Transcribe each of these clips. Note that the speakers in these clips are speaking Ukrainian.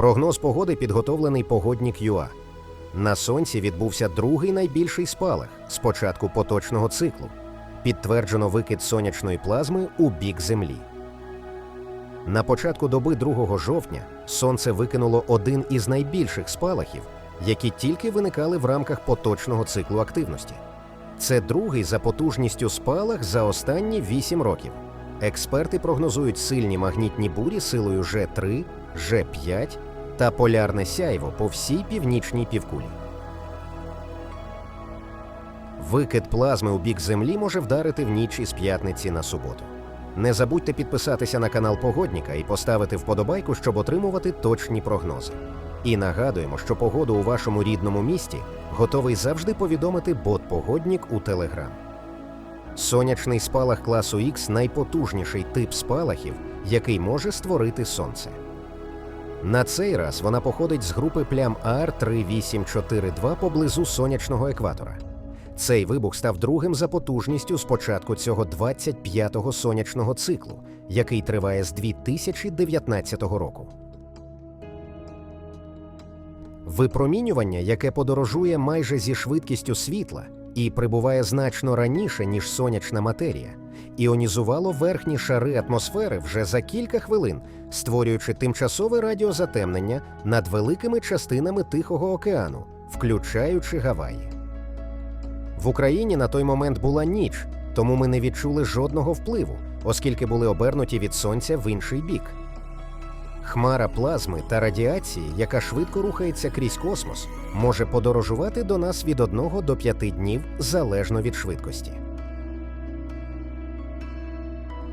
Прогноз погоди підготовлений погоднік ЮА. На сонці відбувся другий найбільший спалах з початку поточного циклу. Підтверджено викид сонячної плазми у бік Землі. На початку доби 2 жовтня сонце викинуло один із найбільших спалахів, які тільки виникали в рамках поточного циклу активності. Це другий за потужністю спалах за останні 8 років. Експерти прогнозують сильні магнітні бурі силою Ж3, Ж5 та полярне сяйво по всій північній півкулі. Викид плазми у бік Землі може вдарити в ніч із п'ятниці на суботу. Не забудьте підписатися на канал Погодніка і поставити вподобайку, щоб отримувати точні прогнози. І нагадуємо, що погоду у вашому рідному місті готовий завжди повідомити бот-погоднік у Телеграм. Сонячний спалах класу Х найпотужніший тип спалахів, який може створити сонце. На цей раз вона походить з групи плям АР 3842 поблизу сонячного екватора. Цей вибух став другим за потужністю з початку цього 25-го сонячного циклу, який триває з 2019 року. Випромінювання, яке подорожує майже зі швидкістю світла і прибуває значно раніше, ніж сонячна матерія, іонізувало верхні шари атмосфери вже за кілька хвилин, створюючи тимчасове радіозатемнення над великими частинами Тихого океану, включаючи Гаваї. В Україні на той момент була ніч, тому ми не відчули жодного впливу, оскільки були обернуті від сонця в інший бік. Хмара плазми та радіації, яка швидко рухається крізь космос, може подорожувати до нас від 1 до 5 днів залежно від швидкості.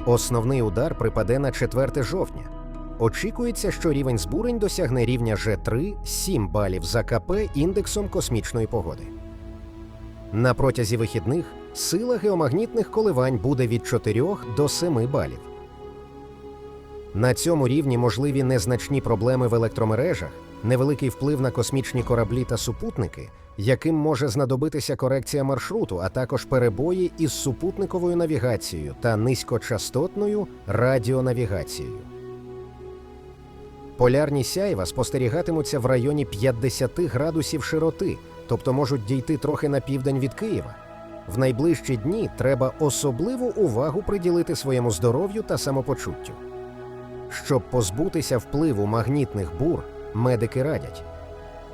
Основний удар припаде на 4 жовтня. Очікується, що рівень збурень досягне рівня Ж3 7 балів за КП індексом космічної погоди. На протязі вихідних сила геомагнітних коливань буде від 4 до 7 балів. На цьому рівні можливі незначні проблеми в електромережах, невеликий вплив на космічні кораблі та супутники, яким може знадобитися корекція маршруту, а також перебої із супутниковою навігацією та низькочастотною радіонавігацією. Полярні сяйва спостерігатимуться в районі 50 градусів широти, тобто можуть дійти трохи на південь від Києва. В найближчі дні треба особливу увагу приділити своєму здоров'ю та самопочуттю. Щоб позбутися впливу магнітних бур, медики радять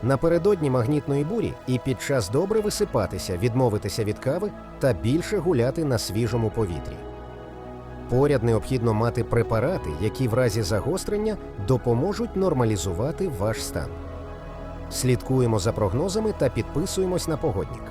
напередодні магнітної бурі і під час добре висипатися, відмовитися від кави та більше гуляти на свіжому повітрі. Поряд необхідно мати препарати, які в разі загострення допоможуть нормалізувати ваш стан. Слідкуємо за прогнозами та підписуємось на погодник.